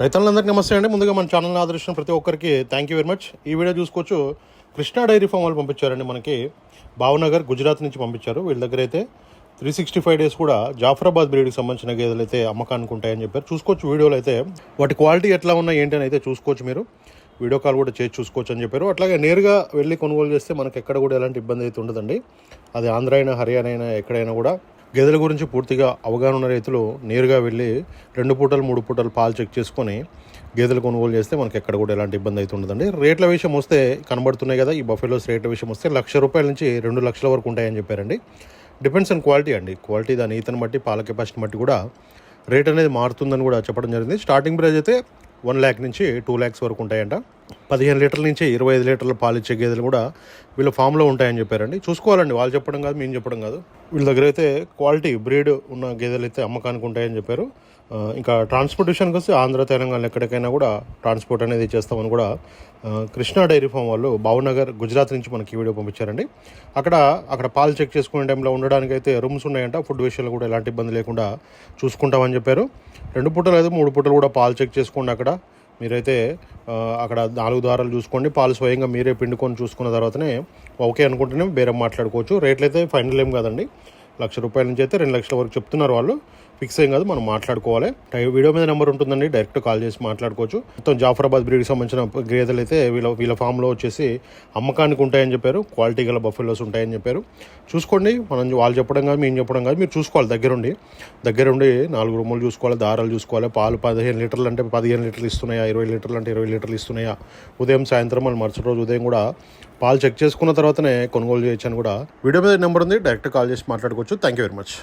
రైతులందరికీ నమస్తే అండి. ముందుగా మన ఛానల్ని ఆదరించిన ప్రతి ఒక్కరికి థ్యాంక్ యూ వెరీ మచ్ ఈ వీడియో చూసుకోవచ్చు. కృష్ణా డైరీ ఫామ్ వాళ్ళు పంపించారండి మనకి. భావనగర్ గుజరాత్ నుంచి పంపించారు. వీళ్ళ దగ్గర అయితే త్రీ సిక్స్టీ ఫైవ్ డేస్ కూడా జాఫరాబాద్ బ్రీడ్కి సంబంధించిన గేదెలు అయితే అమ్మకానికి ఉంటాయని చెప్పారు. చూసుకోవచ్చు వీడియోలో అయితే వాటి క్వాలిటీ ఎట్లా ఉన్నాయి ఏంటి అని అయితే చూసుకోవచ్చు మీరు. వీడియో కాల్ కూడా చేసి చూసుకోవచ్చు అని చెప్పారు. అట్లాగే నేరుగా వెళ్ళి కొనుగోలు చేస్తే మనకి ఎక్కడ కూడా ఎలాంటి ఇబ్బంది అయితే ఉండదండి. అది ఆంధ్ర అయినా హర్యానా అయినా ఎక్కడైనా కూడా గేదెల గురించి పూర్తిగా అవగాహన ఉన్న రైతులు నేరుగా వెళ్ళి రెండు పూటలు మూడు పూటలు పాలు చెక్ చేసుకొని గేదెలు కొనుగోలు చేస్తే మనకి ఎక్కడ కూడా ఎలాంటి ఇబ్బంది అయితే ఉండదండి. రేట్ల విషయం వస్తే కనబడుతున్నాయి కదా ఈ బఫెలోస్ రేట్ల విషయం వస్తే లక్ష రూపాయల నుంచి రెండు లక్షల వరకు ఉంటాయని చెప్పారండి. డిపెండ్స్ ఆన్ క్వాలిటీ అండి. క్వాలిటీ దాని ఈతను బట్టి పాల కెపాసిటీ బట్టి కూడా రేట్ అనేది మారుతుందని కూడా చెప్పడం జరిగింది. స్టార్టింగ్ ప్రైస్ అయితే వన్ ల్యాక్ నుంచి టూ ల్యాక్స్ వరకు ఉంటాయంట. పదిహేను లీటర్ల నుంచి ఇరవై ఐదు లీటర్ల పాలు ఇచ్చే గేదెలు కూడా వీళ్ళ ఫామ్లో ఉంటాయని చెప్పారండి. చూసుకోవాలండి. వాళ్ళు చెప్పడం కాదు మేము చెప్పడం కాదు. వీళ్ళ దగ్గర అయితే క్వాలిటీ బ్రీడ్ ఉన్న గేదెలు అయితే అమ్మకానికి ఉంటాయని చెప్పారు. ఇంకా ట్రాన్స్పోర్టేషన్కి వస్తే ఆంధ్ర తెలంగాణ ఎక్కడికైనా కూడా ట్రాన్స్పోర్ట్ అనేది చేస్తామని కూడా కృష్ణా డైరీ ఫామ్ వాళ్ళు భావనగర్ గుజరాత్ నుంచి మనకి వీడియో పంపించారండి. అక్కడ అక్కడ పాలు చెక్ చేసుకునే టైంలో ఉండడానికి అయితే రూమ్స్ ఉన్నాయంట. ఫుడ్ విషయంలో కూడా ఎలాంటి ఇబ్బంది లేకుండా చూసుకుంటామని చెప్పారు. రెండు పూటలు అయితే మూడు పూటలు కూడా పాలు చెక్ చేసుకోండి అక్కడ. మీరైతే అక్కడ నాలుగు దారాలు చూసుకోండి. పాలు స్వయంగా మీరే పిండుకొని చూసుకున్న తర్వాతనే ఓకే అనుకుంటేనే బేరం మాట్లాడుకోవచ్చు. రేట్లు అయితే ఫైనల్ ఏం కాదండి. లక్ష రూపాయల నుంచి అయితే రెండు లక్షల వరకు చెప్తున్నారు వాళ్ళు. ఫిక్స్ ఏం కాదు మనం మాట్లాడుకోవాలి. టై- వీడియో మీద నెంబర్ ఉంటుందండి డైరెక్ట్ కాల్ చేసి మాట్లాడుకోవచ్చు. మొత్తం జాఫరాబాద్ బ్రీడ్కి సంబంధించిన గేదెలు అయితే వీళ్ళ వీళ్ళ ఫామ్లో వచ్చేసి అమ్మకానికి ఉంటాయని చెప్పారు. క్వాలిటీ గల బఫెలోస్ ఉంటాయని చెప్పారు. చూసుకోండి మనం వాళ్ళు చెప్పడం కాదు మేము చెప్పడం కాదు మీరు చూసుకోవాలి దగ్గరుండి. దగ్గరుండి నాలుగు రూములు చూసుకోవాలి దారాలు చూసుకోవాలి పాలు పదిహేను లీటర్లు అంటే పదిహేను లీటర్లు ఇస్తున్నాయా ఇరవై లీటర్లు అంటే ఇరవై లీటర్లు ఇస్తున్నాయా? ఉదయం సాయంత్రం మళ్ళీ మరుసటి రోజు ఉదయం కూడా పాలు చెక్ చేసుకున్న తర్వాతనే కొనుగోలు చేయొచ్చు అని కూడా వీడియో మీద నెంబర్ ఉంది. డైరెక్ట్ కాల్ చేసి మాట్లాడుకోవచ్చు. Thank you very much